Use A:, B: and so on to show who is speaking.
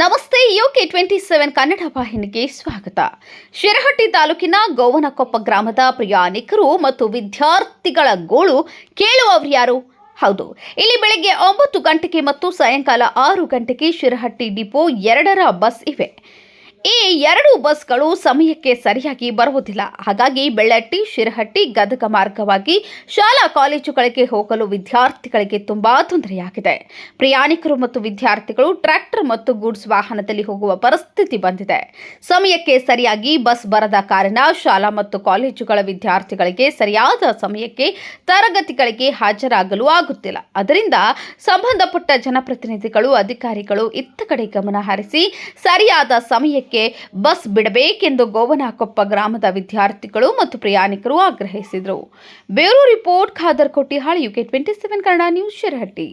A: ನಮಸ್ತೆ, UK twenty seven Kannada ವಾಹಿನಿಗೆ ಸ್ವಾಗತ. ಶಿರಹಟ್ಟಿ ತಾಲೂಕಿನ ಗೋವನಕೊಪ್ಪ ಗ್ರಾಮದ ಪ್ರಯಾಣಿಕರು ಮತ್ತು ವಿದ್ಯಾರ್ಥಿಗಳ ಗೋಳು ಕೇಳುವವರು ಯಾರು? ಹೌದು, ಇಲ್ಲಿ ಬೆಳಗ್ಗೆ ಒಂಬತ್ತು ಗಂಟೆಗೆ ಮತ್ತು ಸಾಯಂಕಾಲ ಆರು ಗಂಟೆಗೆ ಶಿರಹಟ್ಟಿ ಡಿಪೋ ಎರಡರ ಬಸ್ ಇವೆ. ಈ ಎರಡು ಬಸ್ಗಳು ಸಮಯಕ್ಕೆ ಸರಿಯಾಗಿ ಬರುವುದಿಲ್ಲ. ಹಾಗಾಗಿ ಬೆಳ್ಳಟ್ಟಿ, ಶಿರಹಟ್ಟಿ ಗದಗ ಮಾರ್ಗವಾಗಿ ಶಾಲಾ ಕಾಲೇಜುಗಳಿಗೆ ಹೋಗಲು ವಿದ್ಯಾರ್ಥಿಗಳಿಗೆ ತುಂಬಾ ತೊಂದರೆಯಾಗಿದೆ. ಪ್ರಯಾಣಿಕರು ಮತ್ತು ವಿದ್ಯಾರ್ಥಿಗಳು ಟ್ರ್ಯಾಕ್ಟರ್ ಮತ್ತು ಗೂಡ್ಸ್ ವಾಹನದಲ್ಲಿ ಹೋಗುವ ಪರಿಸ್ಥಿತಿ ಬಂದಿದೆ. ಸಮಯಕ್ಕೆ ಸರಿಯಾಗಿ ಬಸ್ ಬರದ ಕಾರಣ ಶಾಲಾ ಮತ್ತು ಕಾಲೇಜುಗಳ ವಿದ್ಯಾರ್ಥಿಗಳಿಗೆ ಸರಿಯಾದ ಸಮಯಕ್ಕೆ ತರಗತಿಗಳಿಗೆ ಹಾಜರಾಗಲು ಆಗುತ್ತಿಲ್ಲ. ಅದರಿಂದ ಸಂಬಂಧಪಟ್ಟ ಜನಪ್ರತಿನಿಧಿಗಳು, ಅಧಿಕಾರಿಗಳು ಇತ್ತ ಕಡೆ ಗಮನ ಹರಿಸಿ ಸರಿಯಾದ ಸಮಯಕ್ಕೆ ಬಸ್ ಬಿಡಬೇಕೆಂದು ಗೋವನಕೊಪ್ಪ ಗ್ರಾಮದ ವಿದ್ಯಾರ್ಥಿಗಳು ಮತ್ತು ಪ್ರಯಾಣಿಕರು ಆಗ್ರಹಿಸಿದರು. Bureau report Khader Kottihal UK twenty seven Kannada news Shirahatti.